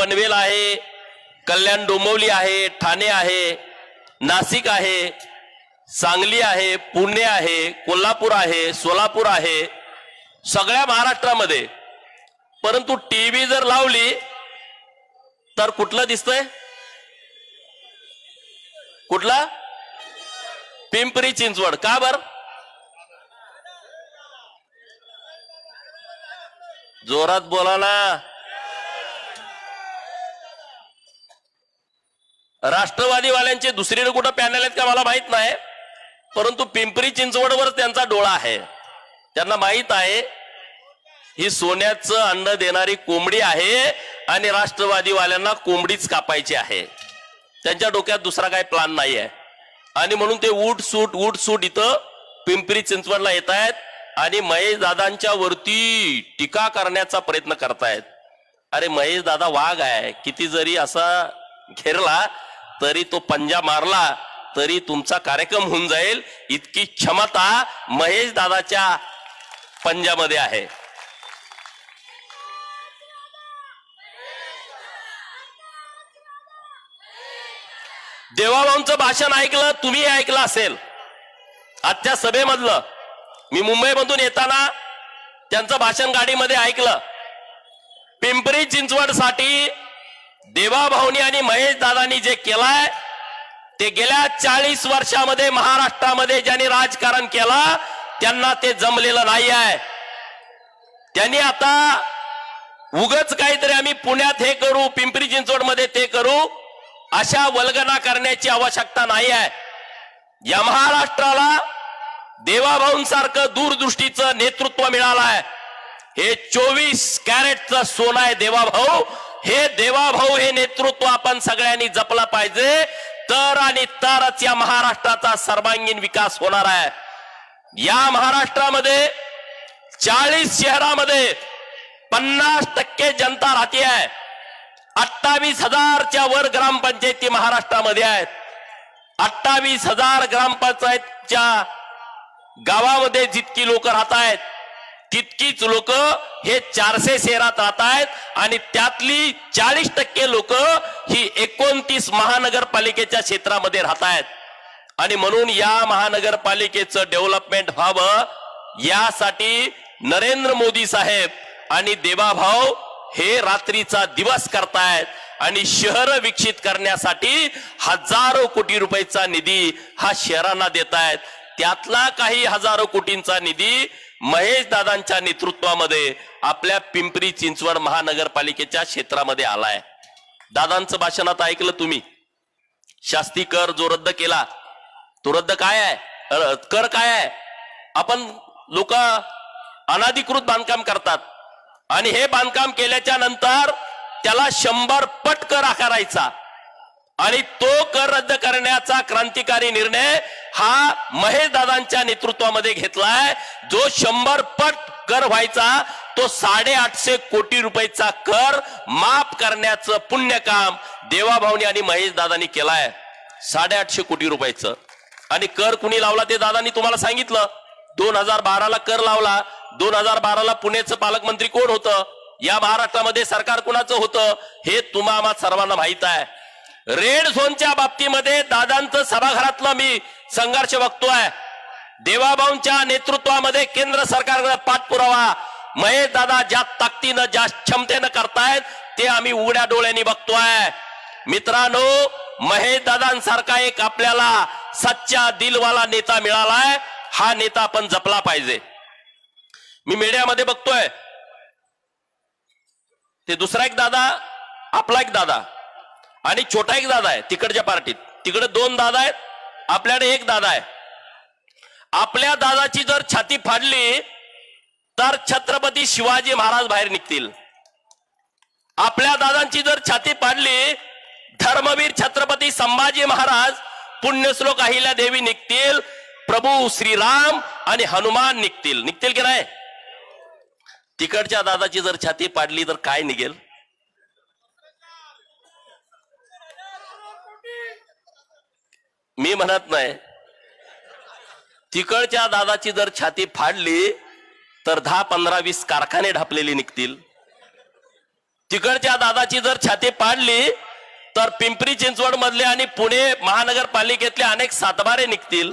पनवेल आहे कल्याण डोंबिवली आहे ठाणे आहे नाशिक आहे सांगली आहे पुणे आहे कोल्हापूर आहे सोलापूर आहे सगळ्या महाराष्ट्रामध्ये. परंतु टीव्ही जर लावली तर कुठलं दिसतंय? कुठला? पिंपरी चिंचवड. का बर? जोरात बोला ना. राष्ट्रवादीवाल्यांचे दुसरीकडे कुठं पॅनल आहेत का मला माहीत नाही. परंतु पिंपरी चिंचवडवर त्यांचा डोळा आहे. त्यांना माहीत आहे ही सोन्याचं अन्न देणारी कोंबडी आहे आणि राष्ट्रवादीवाल्यांना कोंबडीच कापायची आहे. त्यांच्या डोक्यात दुसरा काही प्लान नाही आहे आणि म्हणून ते उठ सूट उठ सूट इथं पिंपरी चिंचवडला येत आहेत आणि महेश दादांच्या वरती टीका करण्याचा प्रयत्न करतायत. अरे महेश दादा वाघ आहे किती जरी असा घेरला तरी तो पंजा मारला तरी तुमचा कार्यक्रम होऊन जाईल. इतकी क्षमता महेश दादाच्या पंजामध्ये आहे. देवाबाऊंचं भाषण ऐकलं तुम्ही ऐकलं असेल. आजच्या सभेमधलं मी मुंबईमधून येताना त्यांचं भाषण गाडीमध्ये ऐकलं. पिंपरी चिंचवडसाठी देवाभाऊनी आणि महेश दादांनी जे केलाय ते गेल्या चाळीस वर्षामध्ये महाराष्ट्रामध्ये ज्यांनी राजकारण केला त्यांना ते जमलेलं नाही आहे त्यांनी आता उगच काहीतरी आम्ही पुण्यात हे करू पिंपरी चिंचवडमध्ये ते करू अशा वल्गना करण्याची आवश्यकता नाही आहे या महाराष्ट्राला देवाभाऊंसारखं दूरदृष्टीचं नेतृत्व मिळालं आहे हे चोवीस कॅरेटचं सोनं आहे देवाभाऊ. हे देवाभाऊ हे नेतृत्व आपण सगळ्यांनी जपलं पाहिजे. तर आणि तरच या महाराष्ट्राचा सर्वांगीण विकास होणार आहे. या महाराष्ट्रामध्ये चाळीस शहरामध्ये पन्नास टक्के जनता राहते आहे. अठ्ठावीस हजारच्या वर ग्रामपंचायती महाराष्ट्रामध्ये आहेत. अठ्ठावीस हजार ग्रामपंचायतच्या गावामध्ये जितकी लोक राहत आहेत तितकीच लोक हे चारशे शहरात राहत आहेत आणि त्यातली चाळीस टक्के लोक ही एकोणतीस महानगरपालिकेच्या क्षेत्रामध्ये राहत आहेत आणि म्हणून या महानगरपालिकेचं डेव्हलपमेंट व्हावं यासाठी नरेंद्र मोदी साहेब आणि देवाभाऊ हे रात्रीचा दिवस करतायत आणि शहर विकसित करण्यासाठी हजारो कोटी रुपयाचा निधी हा शहरांना देत आहेत त्यातला काही हजारो कोटींचा निधी महेश दादांच्या नेतृत्वामध्ये आपल्या पिंपरी चिंचवड महानगरपालिकेच्या क्षेत्रामध्ये आलाय. दादांचं भाषण आता ऐकलं तुम्ही? शास्ती कर जो रद्द केला तो रद्द काय आहे? कर काय आहे? आपण लोक अनाधिकृत बांधकाम करतात. आणि हे बांधकाम केल्याच्यानंतर त्याला शंभर पट कर आकारायचा. आणि तो कर रद्द करण्याचा क्रांतिकारी निर्णय हा महेश दादांच्या नेतृत्वामध्ये घेतलाय. जो शंभर पट कर व्हायचा तो साडेआठशे कोटी रुपयाचा कर माफ करण्याचं पुण्य काम देवाभाऊनी आणि महेश दादानी केलाय. साडेआठशे कोटी रुपयाचं. आणि कर कुणी लावला ते दादांनी तुम्हाला सांगितलं. दोन हजार बाराला कर लावला. दोन हजार बाराला पुण्याचं पालकमंत्री कोण होतं? या महाराष्ट्रामध्ये सरकार कुणाचं होतं? हे तुम्हाला सर्वांना माहीत आहे. रेड झोनच्या बाबतीमध्ये दादांचं सभागृहातलं मी संघर्ष बघतोय. देवाभाऊंच्या नेतृत्वामध्ये केंद्र सरकारकडे पाठपुरावा महेश दादा ज्या ताकदीनं ज्या क्षमतेनं करतायत ते आम्ही उघड्या डोळ्यांनी बघतोय. मित्रांनो महेश दादांसारखा एक आपल्याला सच्चा दिलवाला नेता मिळालाय. हा नेता आपण जपला पाहिजे. मी मीडियामध्ये बघतोय. ते दुसरा एक दादा आपला एक दादा. आणि छोटा एक दादा आहे तिकडच्या पार्टीत. तिकडे दोन दादा आहेत आपल्याकडे एक दादा आहे. आपल्या दादाची जर छाती फाडली तर छत्रपती शिवाजी महाराज बाहेर निघतील. आपल्या दादांची जर छाती पाडली धर्मवीर छत्रपती संभाजी महाराज पुण्यश्लोक अहिल्या देवी निघतील प्रभू श्रीराम आणि हनुमान निघतील. निघतील की नाही? तिकडच्या दादाची जर छाती पाडली तर काय निघेल? मी म्हणत नाही. तिकडच्या दादाची जर छाती फाडली तर दहा पंधरा वीस कारखाने ढापलेले निघतील. तिकडच्या दादाची जर छाती पाडली तर पिंपरी चिंचवड मधले आणि पुणे महानगरपालिकेतले अनेक सातबारे निघतील.